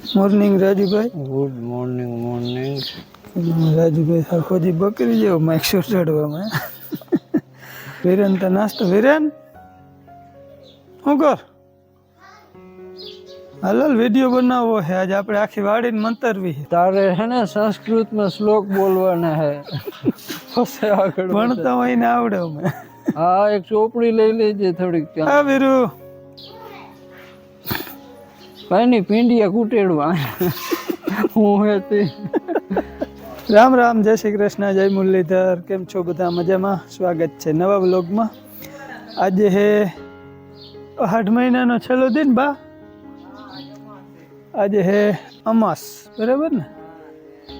Morning Rajubhai good morning morning Rajubhai આખોજી બકરી જેવો Mike show ચડવામાં. Viren તો નાસ્તો વિરેન? શું કર? હાલ વીડિયો બનાવવો છે આજે આપણે આખી વાડીને મંતરવી છે તારે હે ને સંસ્કૃતમાં શ્લોક બોલવાના હે. આગળ ભણતા હોય ને આવડે અમે. હા એક ચોપડી લઈ લેજે થોડીક ત્યાં. વીરુ. કઈ નહીં પીંડિયા કુટેડવા હું હે તે. રામ રામ જય શ્રી કૃષ્ણ જય મુરલીધર. કેમ છો બધા? મજામાં? સ્વાગત છે નવા બ્લોગમાં આજે હે આઠ મહિનાનો છેલ્લો દિન બા. આજે હે અમાસ બરાબર ને?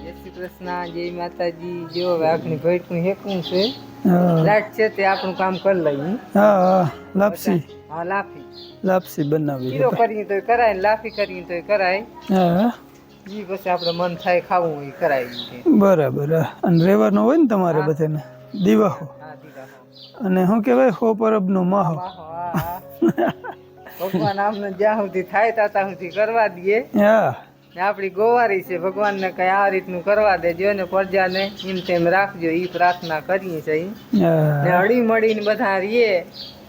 જય શ્રી કૃષ્ણ જય માતાજી. જો હવે આખની ભેટનું હેકું છે. લાટ છે તે આપણું કામ કરી લઈએ. હા હા. લાપસી. હા લાફી. લાપસી બનાવી જીરો કરીએ તોય કરાય ને લાફી કરીએ તોય કરાય. હા. ઈ પછી આપણે મન થાય ખાવું હોય એ કરાય બરાબર અને રહેવાનું હોય ને તમારે બધાને? દીવાહો. અને શું કહેવાય? હો પરબનો માહો. ભગવાન આમને જ્યાં સુધી થાય ત્યાં સુધી કરવા દઈએ. હા. ને આપણી ગોવારી છે ભગવાનને કઈ આ રીતનું કરવા દેજો ને પ્રજાને એમ તેમ રાખજો એ પ્રાર્થના કરીએ છીએ. ને હળી મળીને બધા રહીએ. ને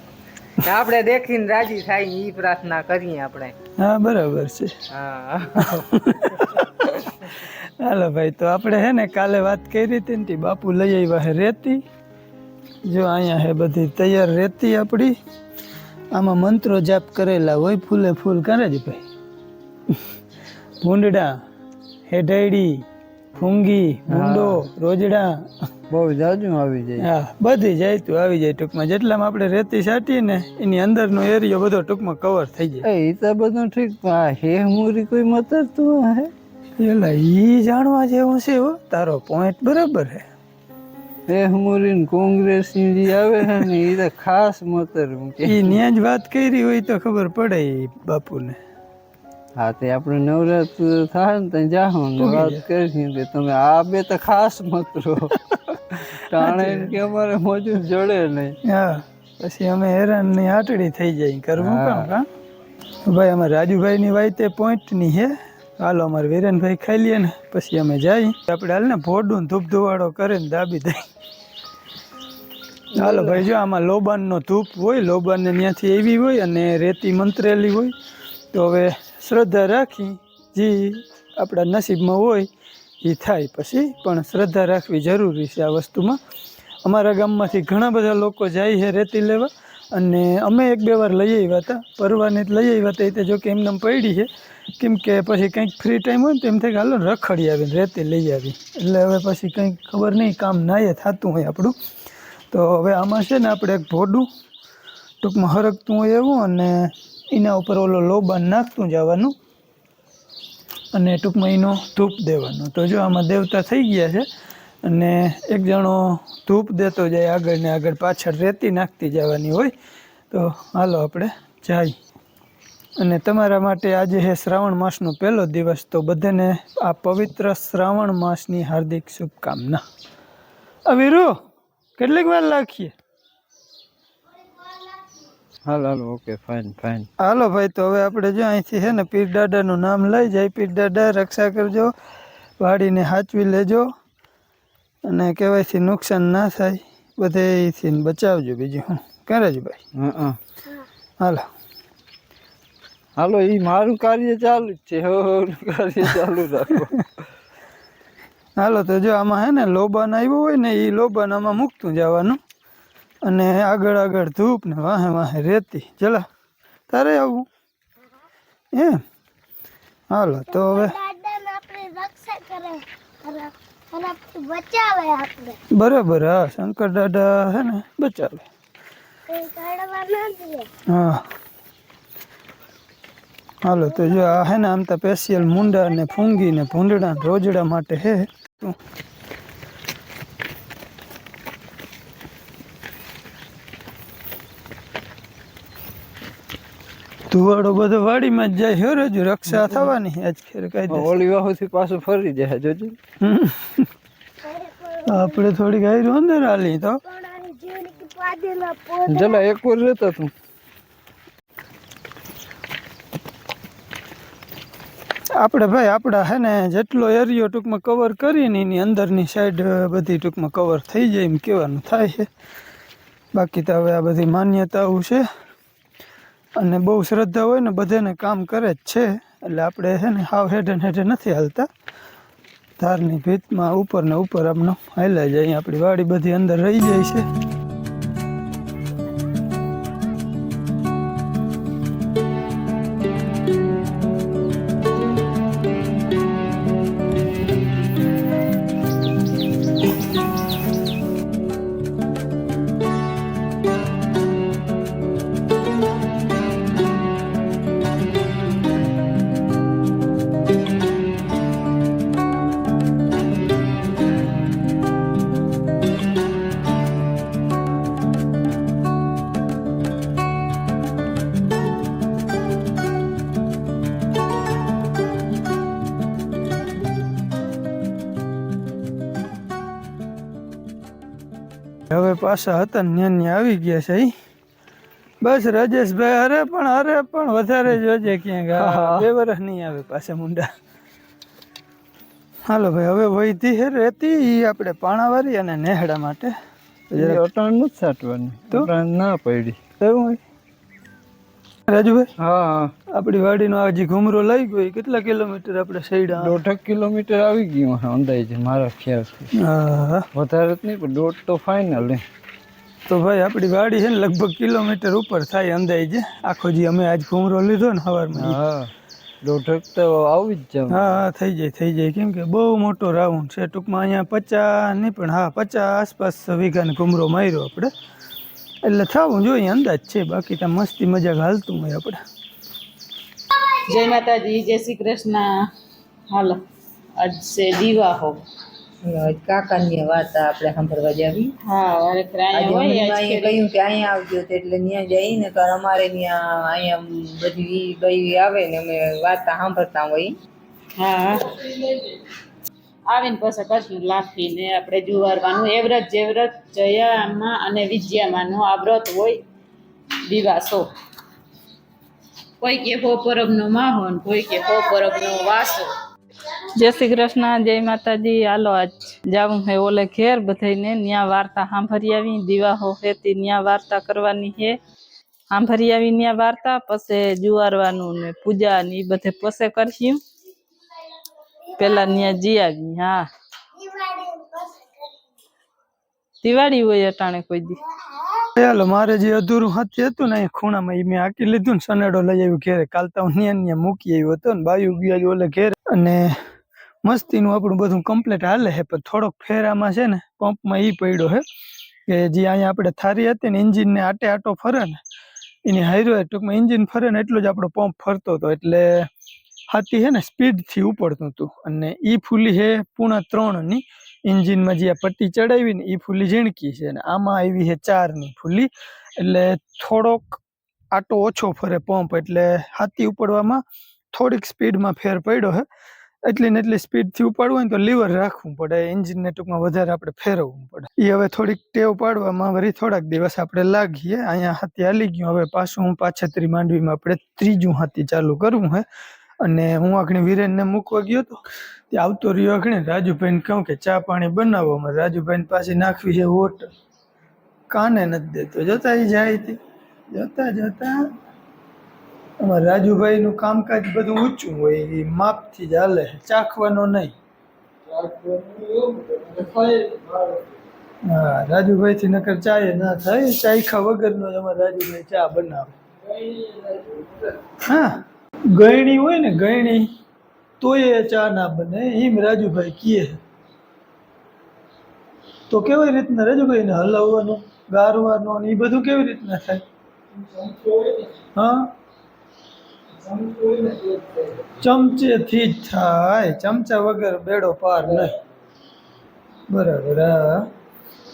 આપણે દેખીને રાજી થાય એ પ્રાર્થના કરીએ આપણે. હા બરાબર છે. હા. હાલો ભાઈ તો આપણે હે ને કાલે વાત કરી હતી ને બાપુ લઈ આવ્યા હે રેતી. જો અહીંયા હે બધી તૈયાર રેતી આપણી આમાં મંત્રો જાપ કરેલા હોય ફૂલે ફૂલ. કરે જ ભાઈ. ભૂંડડા હેઢેડી ફૂંગી ભૂંડો રોજડા. બહુ જાજુ આવી જાય. હા બધી જાયતું આવી જાય ટૂંકમાં. જેટલામાં આપણે રેતી સાટીએ ને એની અંદરનો એરિયો બધો ટૂંકમાં કવર થઈ જાય. એ તો બધું ઠીક પણ હે મુરી કોઈ મતરતું હે? એટલે ઈ જાણવા જેવું છે હો. તારો પોઈન્ટ બરાબર હે. મુરી ને કોંગ્રેસ જે આવે છે ને એ તો ખાસ મતર મૂકે. ઈ ન્યા જ વાત કરી હોય તો ખબર પડે બાપુને. હા તે આપણે નવરાત્ર થાય ને ત્યાં જાહો ને વાત કરી કે તમે આ બે તો ખાસ મતરો ટાણે કે અમારે મોજું જોડે નહીં. હા પછી અમે હેરાનની આટડી થઈ જાય કરવું કામ કા ભાઈ અમારે રાજુભાઈ ની વાય તે પોઈન્ટની હે હાલો અમારે વીરેનભાઈ ખાઈ લઈએ ને પછી અમે જઈએ આપણે હાલ ને ભોડું ધૂપ ધુવાડો કરીને દાબી દઈ હાલો ભાઈ જો આમાં લોબાનનો ધૂપ હોય લોબાનને ત્યાંથી એવી હોય અને રેતી મંત્રેલી હોય તો હવે શ્રદ્ધા રાખી જે આપણા નસીબમાં હોય એ થાય પછી પણ શ્રદ્ધા રાખવી જરૂરી છે આ વસ્તુમાં. અમારા ગામમાંથી ઘણા બધા લોકો જાય છે રેતી લેવા અને અમે એક બે વાર લઈ આવ્યા હતા, પરવાની લઈ આવ્યા હતા, એ જો કે એમને પડી છે. કેમ કે પછી કંઈક ફ્રી ટાઈમ હોય ને તો એમ થાય કે હાલો રખડી આવીને રેતી લઈ આવી. એટલે હવે પછી કંઈક ખબર નહીં, કામ નાયે થતું હોય આપણું. તો હવે આમાં છે ને આપણે એક ભોડું ટૂંકમાં હરકતું હોય એવું અને એના ઉપર ઓલો લોબાન નાખતું જવાનું અને ટૂંકમાં એનો ધૂપ દેવાનો. તો જો આમાં દેવતા થઈ ગયા છે અને એક જણો ધૂપ દેતો જાય આગળ ને આગળ પાછળ રેતી નાખતી જવાની હોય, તો હાલો આપણે જાય. અને તમારા માટે આજે હે શ્રાવણ માસનો પહેલો દિવસ, તો બધાને આ પવિત્ર શ્રાવણ માસની હાર્દિક શુભકામના. આ વીરુ, કેટલીક વાર લાખીએ હાલ હાલ ઓકે ફાઇન ફાઇન. હાલો ભાઈ તો હવે આપણે જો અહીંથી છે ને પીર દાદાનું નામ લઈ જાય. પીર દાદા રક્ષા કરજો વાડીને સાચવી લેજો અને કહેવાયથી નુકસાન ના થાય બધેથી બચાવજો બીજું હું. કરે જ ભાઈ? હા હાલો. હાલો એ મારું કાર્ય ચાલુ જ છે. કાર્ય ચાલુ રાખો. હાલો તો જો આમાં હે ને લોબાન આવ્યું હોય ને એ લોબાન આમાં મૂકતું જવાનું. અને આગળ આગળ ધૂપ ને વાહે વાહે રેતી. ચલા તારે આવું? એ હાલો તો હવે બરાબર હા શંકર દાદા હે ને બચાવે. હા. હાલો તો જો આ હે ને આમ તો સ્પેશિયલ મુંડા ને ફૂંગી ને ભૂંડડા રોજડા માટે હે. ધુવાડો બધો વાડીમાં જ જાય. હે રજુ રક્ષા થવાની આજ ખેર કાંઈ ઓલી વાહુથી પાછું ફરી જાય જોજો આપણે થોડીક આયરું અંદર આલી તો. જલા એક વાર રહેતા તું. આપણે ભાઈ આપણા હે ને જેટલો એરિયો ટૂંકમાં કવર કરીને એની અંદરની સાઈડ બધી ટૂંકમાં કવર થઈ જાય એમ કહેવાનું થાય છે. બાકી તો હવે આ બધી માન્યતાઓ છે. અને બહુ શ્રદ્ધા હોય ને બધાને કામ કરે જ છે. એટલે આપણે છે ને હાવ હેઠે હેઠે નથી હાલતા. ધારની ભીતમાં ઉપર ને ઉપર આમનો હાલ્યા જાય. આપણી વાડી બધી અંદર રહી જાય છે. હવે પાછા હતા ને ન્યા ન્યા આવી ગયા છે. બસ રાજેશભાઈ અરે પણ અરે પણ વધારે જોજે ક્યાંક. બે વર્ષ નહીં આવે પાછા મુંડા. હાલો ભાઈ હવે વહીતી હે રહેતી એ આપણે પાણાવારી અને નેહડા માટે. એ અટાણ નથી સાટવાની તો? ના પડી એવું રાજુભાઈ? હા. આપણી વાડીનો આ જે ઘુમરો લઈ ગયો કેટલા કિલોમીટર આપણે સૈડા? દોઢ કિલોમીટર આવી ગયું હા અંદાજે મારા ખ્યાલથી હા. વધારે જ નહીં પણ દોઢ તો ફાઇનલ તો ભાઈ આપણી વાડી છે ને લગભગ કિલોમીટર ઉપર થાય અંદાજે. આખો જે અમે આજ ઘુમરો લીધો ને સવારમાં હા દોઢક તો આવી જ હા હા થઈ જાય થઈ જાય. કેમ કે બહુ મોટો રાઉન્ડ છે. ટૂંકમાં અહીંયા પચાસ નહીં પણ હા પચાસ આસપાસ વીઘાને ઘુમરો માર્યો આપણે. એટલે થવું જોઈએ અંદાજ છે. બાકી ત્યાં મસ્તી મજાક હાલતું હોય આપણે. જય માતાજી જય શ્રી કૃષ્ણ. હાલો આજ છે દિવાહો કાકાની વાત આપણે સાંભળવા જાવી. હા અરે આજે હોય હનુમાએ કહ્યું કે અહીંયા આવજો એટલે ત્યાં જઈને તો અમારે ત્યાં અહીંયા બધી ઈ આવે ને અમે વાર્તા સાંભળતા હોય. હા. આવીને પછી કૃષ્ણ લાખીને આપણે જુવારવાનું. એવરત જેવરત જયામાં અને વિજયામાંનો આ વ્રત હોય દિવાસો કોઈ કે હો પરબનો માહો માહોન કોઈ કે હો પરબનો વાસો. જય શ્રી કૃષ્ણ, જય માતાજી, હાલો આજ જાવું હે ઓલે ઘેર બધાયને, ન્યા વાર્તા સાંભળી આવી દીવા હો હેતી, ન્યા વાર્તા કરવાની હે. સાંભળી આવી ન્યા વાર્તા, પછી જુવારવાનું ને પૂજા ને એ બધે પછી કરશું. પેલા ન્યા જી આવી, હા. દિવાળી હોય અટાણે કોઈ દી. ચાલો મારે જે અધૂરું હાથી હતું ને અહીં ખૂણામાં એ મેં હાકી લીધું ને સનેડો લઈ આવ્યું ઘેરે. કાલ તો હું ન્યા મૂકી આવ્યો હતો ને બાયું ગયા ઓલે ઘેરે. અને મસ્તીનું આપણું બધું કમ્પ્લીટ હાલે છે પણ થોડોક ફેરામાં છે ને પંપમાં એ પડ્યો છે કે જે અહીંયા આપણે થારી હતી ને એન્જિનને આટે આટો ફરે ને, એની હાઈરો ટૂંકમાં એન્જિન ફરે ને એટલો જ આપણો પંપ ફરતો હતો. એટલે હાથી છે ને સ્પીડથી ઉપડતું હતું. અને એ ફૂલી છે પૂણા ત્રણની એન્જિનમાં જે પટ્ટી ચડાવી ને એ ફૂલી ઝીણકી છે અને આમાં આવી છે ચારની ફૂલી. એટલે થોડોક આટો ઓછો ફરે પંપ, એટલે હાથી ઉપડવામાં થોડીક સ્પીડમાં ફેર પડ્યો છે. એટલી ને એટલી સ્પીડથી ઉપાડવું હોય તો લીવર રાખવું પડે, એન્જિનને ટૂંકમાં વધારે આપણે ફેરવવું પડે. એ હવે થોડીક ટેવ પાડવામાં વળી થોડાક દિવસ આપણે લાગીએ. અહીંયા હાથી હાલી ગયું, હવે પાછું હું પાછતરી માંડવીમાં આપણે ત્રીજું હાથી ચાલુ કરવું હે અને હું આખણી વિરેનને મૂકવા ગયો હતો. તે આવતો રહ્યો આખણે, રાજુભાઈને કહું કે ચા પાણી બનાવો અમારે રાજુભાઈને પાસે નાખવી છે વોટ કાને નથી દેતો, જતા એ જાય તી. જતા જતા અમારે રાજુભાઈનું કામકાજ બધું ઊંચું હોય એ માપથી જ હાલે ચાખવાનો નહીં. હા, રાજુભાઈથી નકર ચાય ના થાય, ચાયખા વગરનો અમારે રાજુભાઈ ચા બનાવે. હા. ગયણી હોય ને ગયણી, તોય એ ચા ના બને. એમ રાજુભાઈ કીએ તો કેવી રીતના રાજુભાઈને હલાવવાનું, ગારવાનું એ બધું કેવી રીતના થાય? હા? ચમચેથી જ થાય. ચમચા વગર બેડો પાર નહીં. બરાબર, હા.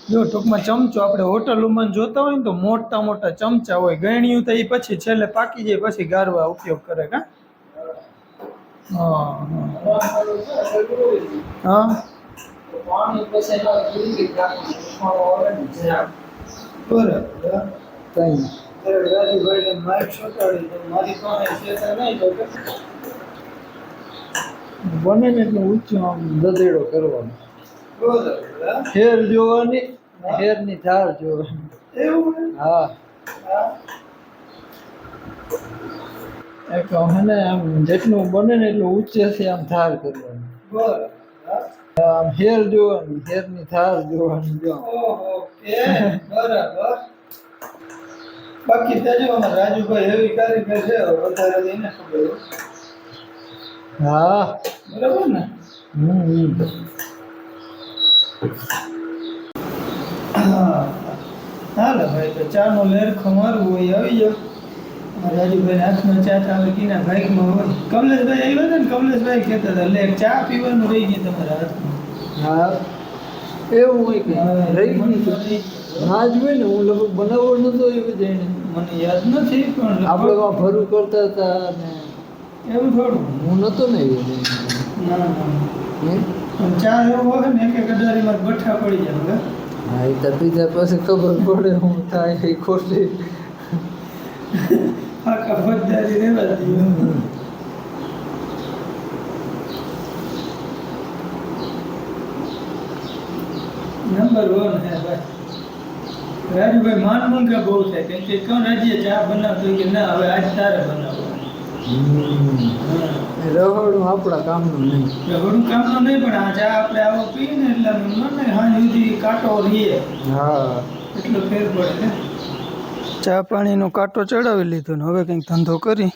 જો ટૂંકમાં ચમચો આપણે હોટલોમાં જોતા હોય ને તો મોટા મોટા ચમચા હોય ગયણિયું તો એ પછી છેલ્લે પાકી જાય પછી ગારવા ઉપયોગ કરે કા? બને ને એટલે ઊંચો આમ દદેડો કરવાનો. હેર જોવાની. હેરની ધાર જો. એવું હા. એક હે ને આમ જેટલું બને ને એટલું ઊંચેથી આમ ધાર કરવાની. બરાબર. આમ હેર જોવાનું હેરની ધાર જોવાનું જો. બરાબર. બાકી ત્યાં રાજુભાઈ એવી કારીગર છે વધારે એને ખબર હા. બરાબર ને? હમ. હાલો ભાઈ તો ચાનો લેરખો મારવું હોય આવી જાઓ. રાજુભાઈ હાથમાં ચા ચાલે કીના ભાઈકમાં હોય. કમલેશભાઈ આવ્યા હતા ને? કમલેશભાઈ કહેતા હતા લે ચા પીવાનું રહી ગયું તમારા હાથમાં. હા એવું હોય કે? રહી ગયું જ હોય ને હું લગભગ બનાવો નતો એવું જઈને મને યાદ નથી પણ આપણે ભરું કરતા હતા ને. એવું થોડું. હું નતો ને એવું ના ના. ચા એવો હોય ને એક એક અડારીમાં બઠ્ઠા પડી જાય હા એ તો બીજા પાસે ખબર પડે હું થાય એ ખોટી. આખા ફોજદારી નંબર વન હે ભાઈ. રાજુભાઈ માન મંગા બહુ થાય કેમ કે કોણ રાજ્ય ચા બનાવતો કે ના હવે આજ તારે બનાવવાનું. રહોડું આપણા કામનું નહીં. ઘણું કામનું નહીં પણ આજે ચા આપણે આવો પીએ ને એટલે મને હાંજ સુધી કાંટો રહીએ હા. એટલો ફેર પડે ચા પાણીનો કાંટો ચડાવી લીધો ને હવે કંઈક ધંધો કરી.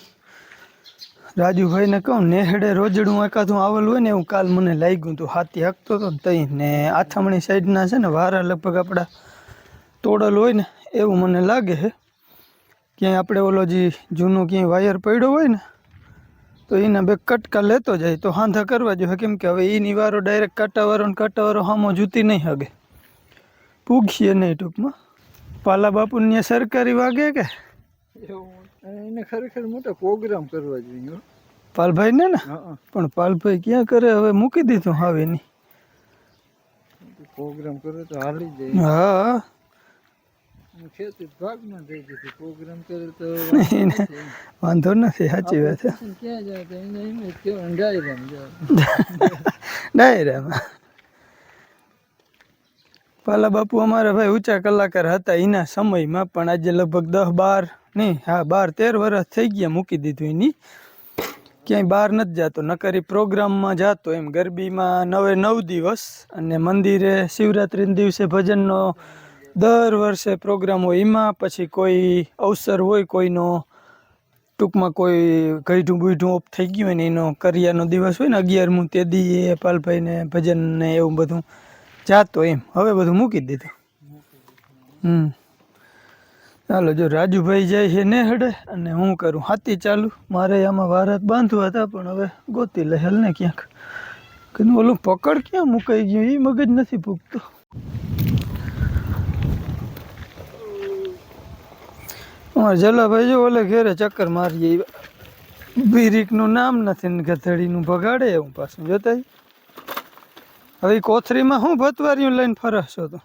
રાજુભાઈને કહું નેહડે રોજડું એકાદું આવેલું હોય ને એવું કાલ મને લાગ્યું હતું હાથી હકતો હતો ને તઈ ને આથામણી સાઈડના છે ને વારા લગભગ આપણા તોડલ હોય ને એવું મને લાગે છે. ક્યાંય આપણે ઓલો જે જૂનો ક્યાંય વાયર પડ્યો હોય ને તો એના બે કટકા લેતો જાય તો હાંધા કરવા જોઈએ કેમ કે હવે એની વારો ડાયરેક્ટ કાંટાવાળો ને કાંટાવાળો હામો જૂતી નહીં હગે. પૂગીએ નહીં ટૂંકમાં. પાલા બાપુ ત્યાં સરકારી વાગે કે? એને ખરેખર મોટો પ્રોગ્રામ કરવા જોઈએ પાલભાઈ ને? ને પણ પાલભાઈ ક્યાં કરે? હવે મૂકી દીધું હવે નહીં પ્રોગ્રામ કરે તો હાલી જાય. હા. વાંધો નથી. સાચી વાત ડાયરામાં પાલા બાપુ અમારા ભાઈ ઊંચા કલાકાર હતા એના સમયમાં પણ આજે લગભગ દસ બાર નહીં હા બાર તેર વર્ષ થઈ ગયા મૂકી દીધું એની. ક્યાંય બહાર નથી જતો નકરી પ્રોગ્રામમાં જાતો એમ ગરબીમાં નવે નવ દિવસ અને મંદિરે શિવરાત્રિના દિવસે ભજનનો દર વર્ષે પ્રોગ્રામ હોય, એમાં પછી કોઈ અવસર હોય, કોઈનો ટૂંકમાં કોઈ ગઈઢું બુઈઢું ઓફ થઈ ગયું હોય ને, એનો કરિયાનો દિવસ હોય ને, અગિયારમું તે દી એ પાલભાઈને ભજન ને એવું બધું જાતો એમ. હવે બધું મૂકી દીધું. હમ. ચાલો, જો રાજુભાઈ જાય છે ને હડે અને હું કરું? હાથી ચાલુ? મારે આમાં વારત બાંધવા હતા, પણ હવે ગોતી લે હેલ ને ક્યાંક. કે ઓલું પકડ ક્યાં મુકાઈ ગયું? એ મગજ નથી પૂગતો અમારે જલાભાઈ જો ઓલે ઘેરે ચક્કર મારીએ બીરીકનું નામ નથી ને ગધડીનું ભગાડે હું પાછું જોતા હવે કોથરીમાં શું ભતવારિયું લઈને ફરશો તો?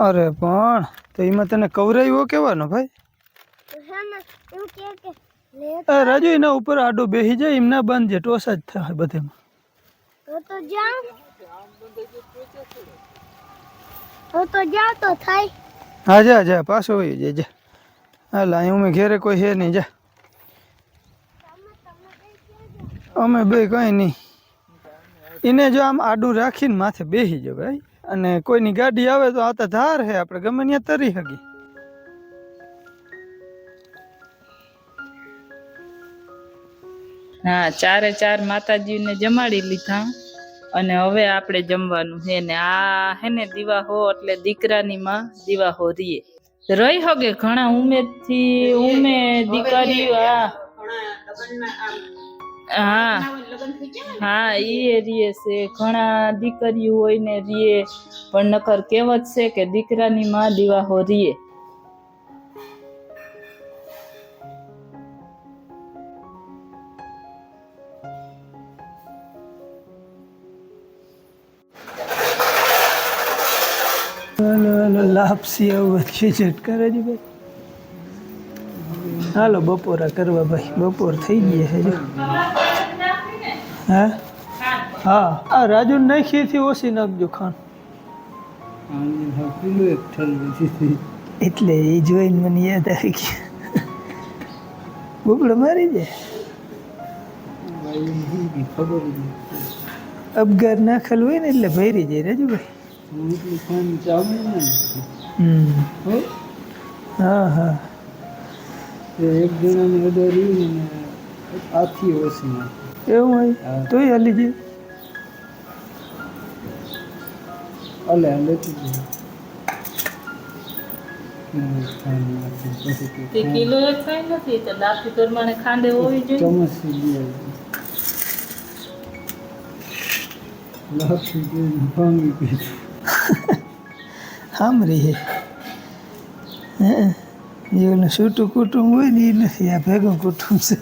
અરે પણ તો એમાં તને કવરાયો કેવાનો ભાઈ? એમ કે આ રાજુ એના ઉપર આડો બેસી જાય એમના બંધ જે ટોસા જ થાય બધેમાં. તો તો જામ તો તો જાવ તો થાય. હા જા જા પાછો હોય જા જા. હાલ અહીં અમે ઘેરે કોઈ હે નહીં જા. અમે બે કંઈ નહીં. એને જો આમ આડું રાખીને માથે બેસી જાવ ભાઈ. અને કોઈની ગાડી આવે તો આ તો ધાર હે આપણે ગમે ત્યાં તરી હગી. હા, ચારે ચાર માતાજીને જમાડી લીધા અને હવે આપણે જમવાનું છે ને, આ હે ને દીવાહો એટલે દીકરાની માં દીવાહો રીએ. રહી હગે ઘણા ઉમેદથી, ઉમે દીકરીઓ હા. હા. હા એ રીએ છે, ઘણા દીકરીઓ હોય ને રીએ, પણ નકર કહેવત છે કે દીકરાની માં દીવાહો રીએ. લાપસી આવું ખીચટ કરે છે ભાઈ. હાલો, બપોરા કરવા ભાઈ. બપોર થઈ ગઈ છે જો હા? હા, આ રાજુ નાખીથી ઓછી નાખજો ખાન એટલે એ જોઈને મને યાદ આવી ગયા. બોકડો મારી જાય જ અબગાર નાખેલ હોય ને એટલે ભરી જાય રાજુભાઈ. હો હા. એક જણાને ને આથી ઓછી એવું હોય. હાલી અલે લેતી કિલો એક કઈ નથી તો પ્રમાણે ખાંડે હોવી જોઈએ. ભાંગી સાંભળી હે હે. છૂટું કુટુંબ હોય ને એ નથી, આ ભેગું કુટુંબ છે.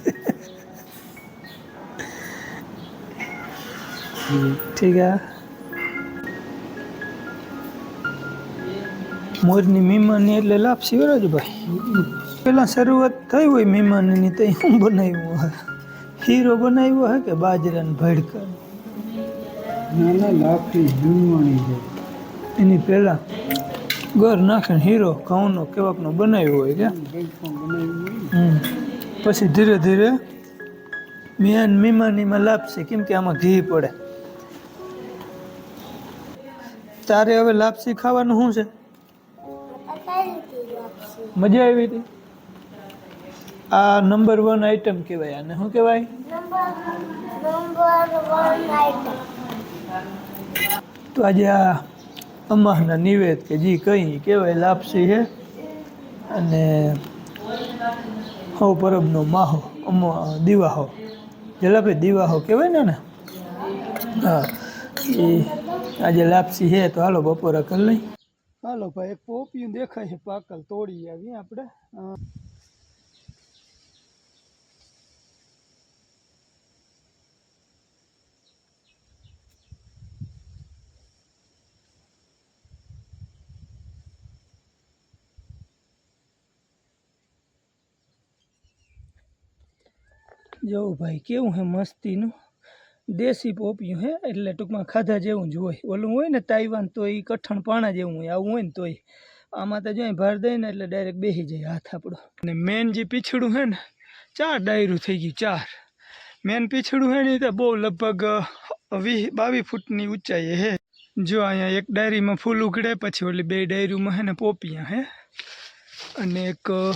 ઠીક આ. મોરની મહેમાની એટલે લાપસી વરાજ ભાઈ? પેલા શરૂઆત થઈ હોય મહેમાનની તો હું બનાવ્યું હોય? હીરો બનાવ્યો હે કે બાજરાને ભડકા? લાકડી જૂનવાણી છે. એની પહેલાં ગોર નાખીને હીરો, ઘઉંનો, કેવાકનો બનાવ્યો હોય કે. પછી ધીરે ધીરે મિયાન મીમાનીમાં લાપસી કેમ કે આમાં ઘી પડે. તારે હવે લાપસી ખાવાનું શું છે? મજા આવી હતી? આ નંબર વન આઈટમ કહેવાય, આને શું કહેવાય? તો આજે આ અમાહના નિવેદ કે જી કંઈ કહેવાય, લાપસી છે અને હો પરબનો માહો દિવાહો. જલાભાઈ, દિવાહો કહેવાય ને હા. એ આજે લાપસી છે તો હાલો બપોરા કરી લઈ. હાલો ભાઈ, એક પોપિયું દેખાય છે, પાકલ તોડી આવી આપણે? અ, જો ભાઈ કેવું હે મસ્તીનું? દેશી પોપિયું હે એટલે ટૂંકમાં ખાધા જેવું જ હોય. ઓલું હોય ને તાઈવાન તો એ કઠણ પાણા જેવું હોય આવું હોય ને તોય. આમાં તો જોઈ ભાર દઈ ને એટલે ડાયરેક્ટ બેસી જાય હાથ આપણો. અને મેન જે પીછડું હે ને ચાર ડાયરું થઈ ગયું ચાર. મેન પીછડું હે ને એ તો બહુ લગભગ વીસ બાવીસ ફૂટની ઊંચાઈ હે. જો અહીંયા એક ડાયરીમાં ફૂલ ઉઘડે પછી ઓલી બે ડાયરીમાં હે ને પોપિયા હે. અને એક અ,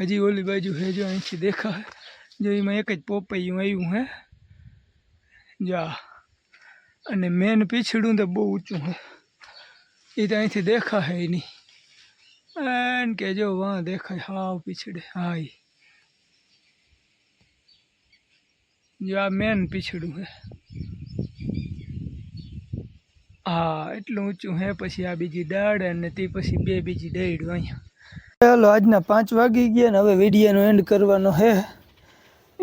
હજી ઓલી બાજુ હે જો અહીંથી દેખાય. જો એમાં એક જ પોપૈયું આવ્યું હે. જા. અને મેન પીછડું તો બહુ ઊંચું હે. એ તો અહીંથી દેખાય નહીં. એન કે જો વાં દેખાય હાવ પીછડે. હા એ જો આ મેન પીછડું હે. હા, એટલું ઊંચું હે, પછી આ બીજી દાડે અને તે પછી બે બીજી ડાયડું અહીંયા. ચાલો, આજના પાંચ વાગી ગયા ને હવે વિડીયોનો એન્ડ કરવાનો હે.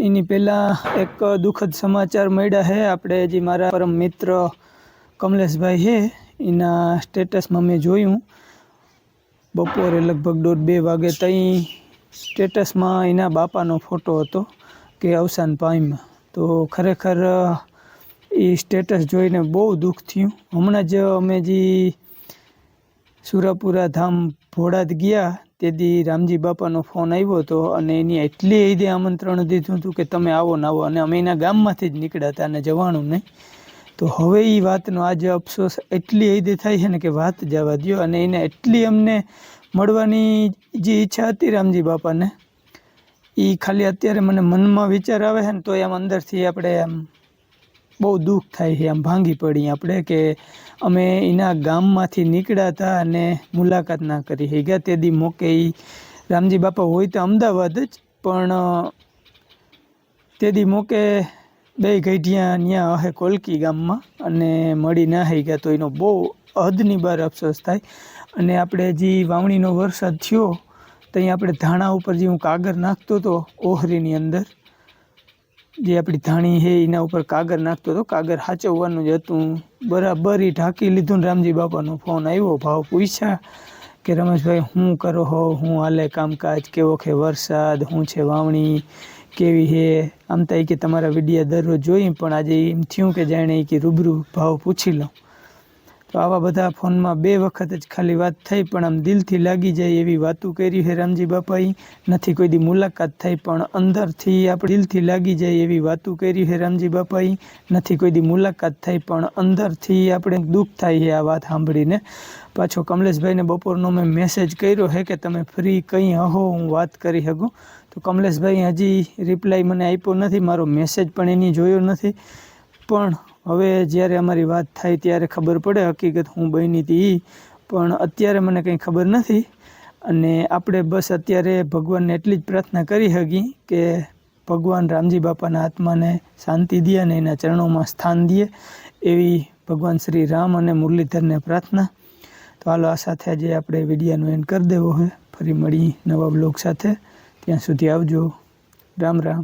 એની પહેલાં એક દુઃખદ સમાચાર મળ્યા છે. આપણે જે મારા પરમ મિત્ર કમલેશભાઈ છે, એના સ્ટેટસમાં મેં જોયું. બપોરે લગભગ દોઢ બે વાગે ત્યાં સ્ટેટસમાં એના બાપાનો ફોટો હતો કે અવસાન પામ્યા. તો ખરેખર એ સ્ટેટસ જોઈને બહુ દુઃખ થયું. હમણાં જ અમે જે સુરાપુરા ધામ ભોડાદ ગયા તે દી રામજી બાપાનો ફોન આવ્યો હતો અને એની એટલી ઈદે આમંત્રણ દીધું હતું કે તમે આવો ને આવો. અને અમે એના ગામમાંથી જ નીકળ્યા હતા અને જવાનું નહીં. તો હવે એ વાતનો આજે અફસોસ એટલી ઈદે થાય છે ને કે વાત જવા દો અને એને એટલી અમને મળવાની જે ઈચ્છા હતી રામજી બાપાને એ ખાલી અત્યારે મને મનમાં વિચાર આવે છે ને તો એમ અંદરથી આપણે આમ બહુ દુઃખ થાય છે, આમ ભાંગી પડી આપણે કે અમે એના ગામમાંથી નીકળ્યા હતા અને મુલાકાત ના કરી. હેગા તે દી મોકે એ રામજી બાપા હોય તો અમદાવાદ જ, પણ તે દી મોકે બે ગઈઢિયા ત્યાં હે કોલકી ગામમાં અને મળી ના થઈ ગયા તો એનો બહુ હદની બાર અફસોસ થાય. અને આપણે જે વાવણીનો વરસાદ થયો ત્યાં આપણે ધાણા ઉપર જે હું કાગર નાખતો હતો ઓહરીની અંદર જે આપણી ધાણી છે, એના ઉપર કાગર નાખતો હતો. કાગર સાચવવાનું જ હતું. બરાબર એ ઢાંકી લીધું રામજી બાપાનો ફોન આવ્યો. ભાવ પૂછ્યા કે, રમેશભાઈ, હું કરો હો? હું હાલે કામકાજ? કેવો કે વરસાદ? હું છે વાવણી? કેવી હે આમ તો કે, તમારા વિડીયા દરરોજ જોઈ, પણ આજે એમ થયું કે જાણે કે રૂબરૂ ભાવ પૂછી લઉં. તો આવા બધા ફોનમાં બે વખત જ ખાલી વાત થઈ પણ આમ દિલથી લાગી જાય એવી વાતો કરી છે રામજી બાપાએ. નથી કોઈ દી મુલાકાત થઈ પણ અંદરથી આપણે દિલથી લાગી જાય એવી વાતો કરી છે રામજી બાપાએ. નથી કોઈ દી મુલાકાત થઈ પણ અંદરથી આપણે દુઃખ થાય છે આ વાત સાંભળીને. પાછો કમલેશભાઈને બપોરનો મેં મેસેજ કર્યો છે કે તમે ફ્રી કંઈ હો હું વાત કરી શકું. તો કમલેશભાઈ હજી રિપ્લાય મને આપ્યો નથી, મારો મેસેજ પણ એની જોયો નથી. પણ હવે જ્યારે અમારી વાત થાય ત્યારે ખબર પડે હકીકત હું બની હતી પણ અત્યારે મને કંઈ ખબર નથી. અને આપણે બસ અત્યારે ભગવાનને એટલી જ પ્રાર્થના કરી હકી કે ભગવાન રામજી બાપાના આત્માને શાંતિ દે અને એના ચરણોમાં સ્થાન દે એવી ભગવાન શ્રી રામ અને મુરલીધરને પ્રાર્થના. તો હાલો આ સાથે આજે આપણે વિડીયાનો એન્ડ કરી દેવો હોય ફરી મળી નવા બ્લોગ સાથે. ત્યાં સુધી આવજો. રામ રામ.